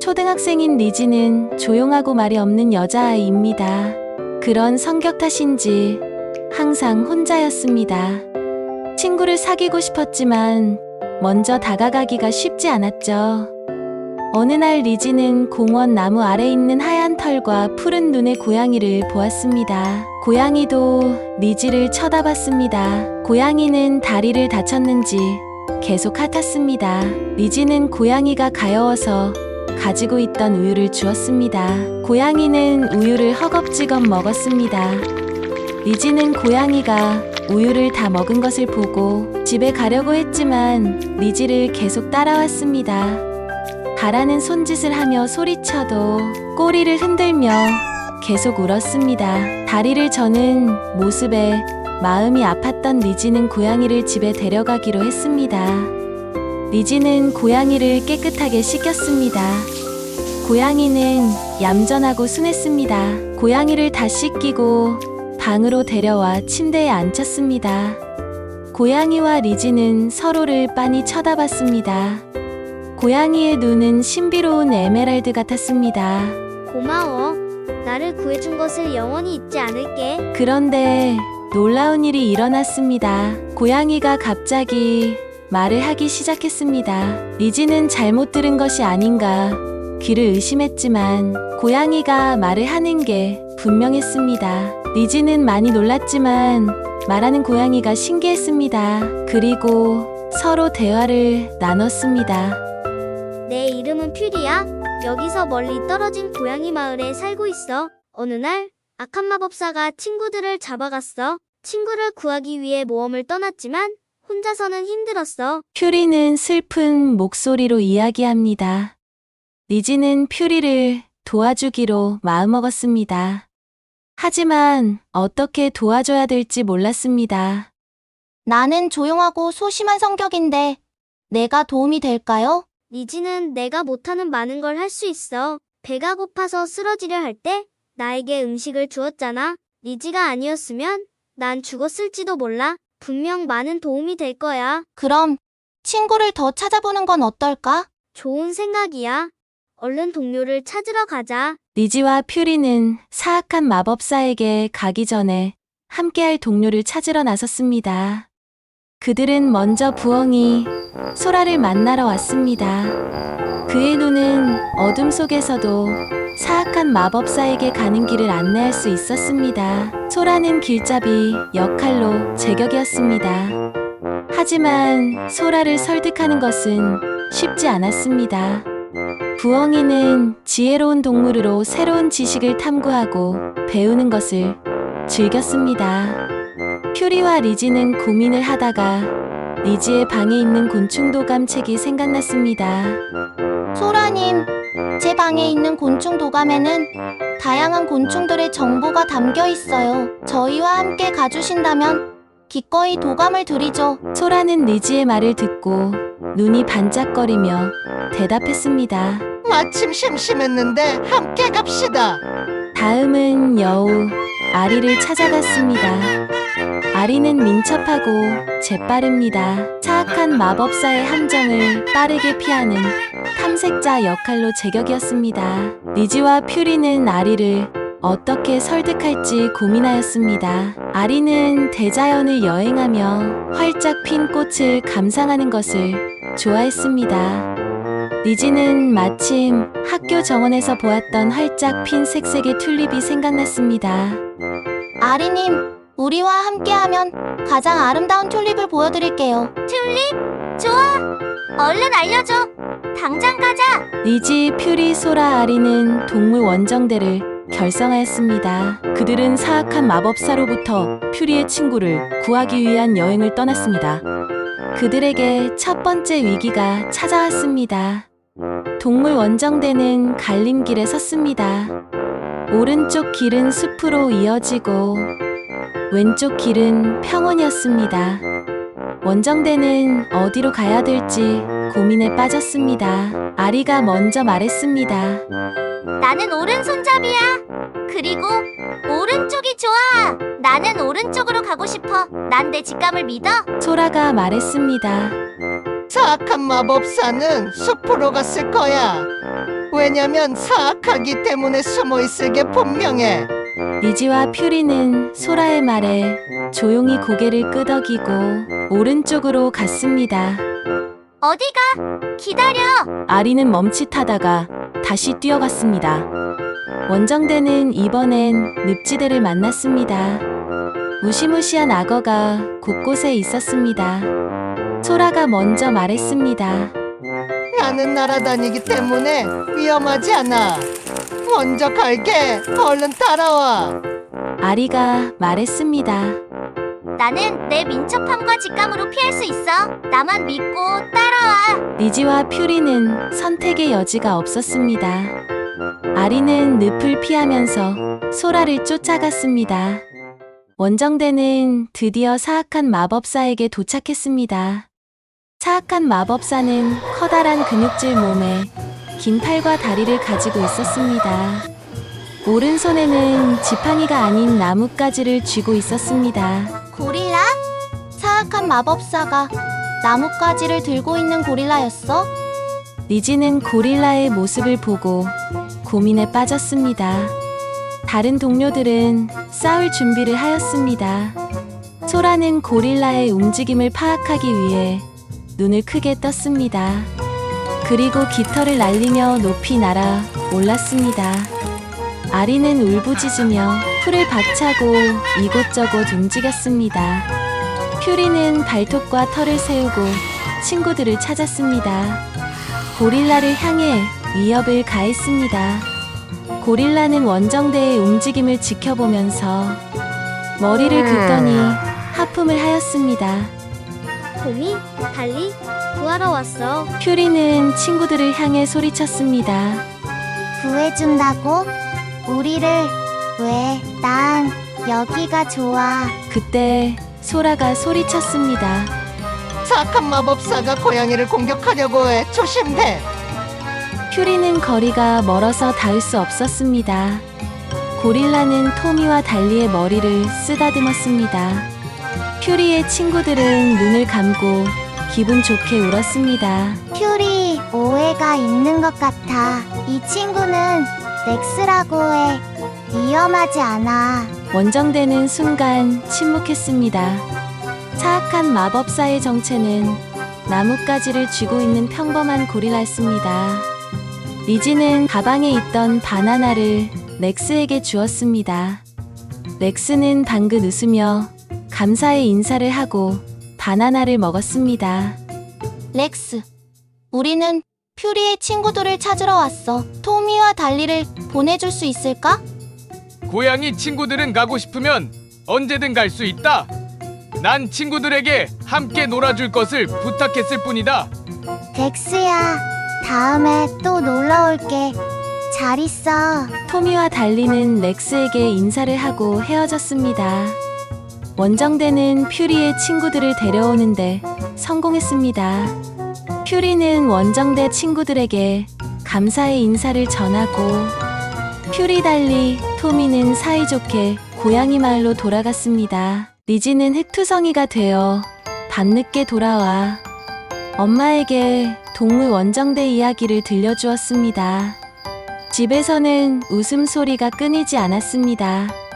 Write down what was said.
초등학생인 리지는 조용하고 말이 없는 여자아이입니다. 그런 성격 탓인지 항상 혼자였습니다. 친구를 사귀고 싶었지만 먼저 다가가기가 쉽지 않았죠. 어느 날 리지는 공원 나무 아래 있는 하얀 털과 푸른 눈의 고양이를 보았습니다. 고양이도 리지를 쳐다봤습니다. 고양이는 다리를 다쳤는지 계속 핥았습니다. 리지는 고양이가 가여워서 가지고 있던 우유를 주었습니다. 고양이는 우유를 허겁지겁 먹었습니다. 리지는 고양이가 우유를 다 먹은 것을 보고 집에 가려고 했지만 리지를 계속 따라왔습니다. 가라는 손짓을 하며 소리쳐도 꼬리를 흔들며 계속 울었습니다. 다리를 저는 모습에 마음이 아팠던 리지는 고양이를 집에 데려가기로 했습니다. 리지는 고양이를 깨끗하게 씻겼습니다. 고양이는 얌전하고 순했습니다. 고양이를 다 씻기고 방으로 데려와 침대에 앉혔습니다. 고양이와 리지는 서로를 빤히 쳐다봤습니다. 고양이의 눈은 신비로운 에메랄드 같았습니다. 고마워. 나를 구해준 것을 영원히 잊지 않을게. 그런데 놀라운 일이 일어났습니다. 고양이가 갑자기 말을 하기 시작했습니다. 리지는 잘못 들은 것이 아닌가 귀를 의심했지만 고양이가 말을 하는 게 분명했습니다. 리지는 많이 놀랐지만 말하는 고양이가 신기했습니다. 그리고 서로 대화를 나눴습니다. 내 이름은 퓨리야. 여기서 멀리 떨어진 고양이 마을에 살고 있어. 어느 날 악한 마법사가 친구들을 잡아갔어. 친구를 구하기 위해 모험을 떠났지만 혼자서는 힘들었어. 퓨리는 슬픈 목소리로 이야기합니다. 리지는 퓨리를 도와주기로 마음먹었습니다. 하지만 어떻게 도와줘야 될지 몰랐습니다. 나는 조용하고 소심한 성격인데 내가 도움이 될까요? 리지는 내가 못하는 많은 걸 할 수 있어. 배가 고파서 쓰러지려 할 때 나에게 음식을 주었잖아. 리지가 아니었으면 난 죽었을지도 몰라. 분명 많은 도움이 될 거야. 그럼 친구를 더 찾아보는 건 어떨까? 좋은 생각이야. 얼른 동료를 찾으러 가자. 리지와 퓨리는 사악한 마법사에게 가기 전에 함께할 동료를 찾으러 나섰습니다. 그들은 먼저 부엉이 소라를 만나러 왔습니다. 그의 눈은 어둠 속에서도 사 악한 마법사에게 가는 길을 안내할 수 있었습니다. 소라는 길잡이 역할로 제격이었습니다. 하지만 소라를 설득하는 것은 쉽지 않았습니다. 부엉이는 지혜로운 동물으로 새로운 지식을 탐구하고 배우는 것을 즐겼습니다. 퓨리와 리지는 고민을 하다가 리지의 방에 있는 곤충 도감책이 생각났습니다. 소라님, 제 방에 있는 곤충 도감에는 다양한 곤충들의 정보가 담겨 있어요. 저희와 함께 가주신다면 기꺼이 도감을 드리죠. 소라는 리지의 말을 듣고 눈이 반짝거리며 대답했습니다. 마침 심심했는데 함께 갑시다. 다음은 여우 아리를 찾아갔습니다. 아리는 민첩하고 재빠릅니다. 사악한 마법사의 함정을 빠르게 피하는 탐색자 역할로 제격이었습니다. 리지와 퓨리는 아리를 어떻게 설득할지 고민하였습니다. 아리는 대자연을 여행하며 활짝 핀 꽃을 감상하는 것을 좋아했습니다. 리지는 마침 학교 정원에서 보았던 활짝 핀 색색의 튤립이 생각났습니다. 아리님, 우리와 함께하면 가장 아름다운 튤립을 보여드릴게요. 좋아! 얼른 알려줘! 당장 가자! 리지, 퓨리, 소라, 아리는 동물 원정대를 결성하였습니다. 그들은 사악한 마법사로부터 퓨리의 친구를 구하기 위한 여행을 떠났습니다. 그들에게 첫 번째 위기가 찾아왔습니다. 동물 원정대는 갈림길에 섰습니다. 오른쪽 길은 숲으로 이어지고 왼쪽 길은 평원이었습니다. 원정대는 어디로 가야 될지 고민에 빠졌습니다. 아리가 먼저 말했습니다. 나는 오른손잡이야! 그리고 오른쪽이 좋아! 나는 오른쪽으로 가고 싶어! 난 내 직감을 믿어! 소라가 말했습니다. 사악한 마법사는 숲으로 갔을 거야. 왜냐면 사악하기 때문에 숨어 있을 게 분명해. 리지와 퓨리는 소라의 말에 조용히 고개를 끄덕이고 오른쪽으로 갔습니다. 어디가? 기다려. 아리는 멈칫하다가 다시 뛰어갔습니다. 원정대는 이번엔 늪지대를 만났습니다. 무시무시한 악어가 곳곳에 있었습니다. 소라가 먼저 말했습니다. 나는 날아다니기 때문에 위험하지 않아. 먼저 갈게. 얼른 따라와. 아리가 말했습니다. 나는 내 민첩함과 직감으로 피할 수 있어. 나만 믿고 따라와. 리지와 퓨리는 선택의 여지가 없었습니다. 아리는 늪을 피하면서 소라를 쫓아갔습니다. 원정대는 드디어 사악한 마법사에게 도착했습니다. 사악한 마법사는 커다란 근육질 몸에 긴 팔과 다리를 가지고 있었습니다. 오른손에는 지팡이가 아닌 나뭇가지를 쥐고 있었습니다. 고릴라? 사악한 마법사가 나뭇가지를 들고 있는 고릴라였어? 리지는 고릴라의 모습을 보고 고민에 빠졌습니다. 다른 동료들은 싸울 준비를 하였습니다. 소라는 고릴라의 움직임을 파악하기 위해 눈을 크게 떴습니다. 그리고 깃털을 날리며 높이 날아 올랐습니다. 아리는 울부짖으며 풀을 박차고 이곳저곳 움직였습니다. 퓨리는 발톱과 털을 세우고 친구들을 찾았습니다. 고릴라를 향해 위협을 가했습니다. 고릴라는 원정대의 움직임을 지켜보면서 머리를 긁더니 하품을 하였습니다. 곰이 달리 구하러 왔어. 퓨리는 친구들을 향해 소리쳤습니다. 구해준다고? 우리를 왜? 난 여기가 좋아. 그때 소라가 소리쳤습니다. 사악한 마법사가 고양이를 공격하려고 해. 조심해. 퓨리는 거리가 멀어서 닿을 수 없었습니다. 고릴라는 토미와 달리의 머리를 쓰다듬었습니다. 퓨리의 친구들은 눈을 감고 기분 좋게 울었습니다. 퓨리 오해가 있는 것 같아. 이 친구는 렉스라고 해. 위험하지 않아. 원정대는 순간 침묵했습니다. 사악한 마법사의 정체는 나뭇가지를 쥐고 있는 평범한 고릴라였습니다. 리지는 가방에 있던 바나나를 렉스에게 주었습니다. 렉스는 방긋 웃으며 감사의 인사를 하고 바나나를 먹었습니다. 렉스, 우리는 퓨리의 친구들을 찾으러 왔어. 토미와 달리를 보내줄 수 있을까? 고양이 친구들은 가고 싶으면 언제든 갈 수 있다. 난 친구들에게 함께 놀아줄 것을 부탁했을 뿐이다. 렉스야, 다음에 또 놀러 올게. 잘 있어. 토미와 달리는 렉스에게 인사를 하고 헤어졌습니다. 원정대는 퓨리의 친구들을 데려오는데 성공했습니다. 퓨리는 원정대 친구들에게 감사의 인사를 전하고 퓨리 달리 토미는 사이좋게 고양이 마을로 돌아갔습니다. 리지는 흑투성이가 되어 밤늦게 돌아와 엄마에게 동물 원정대 이야기를 들려주었습니다. 집에서는 웃음소리가 끊이지 않았습니다.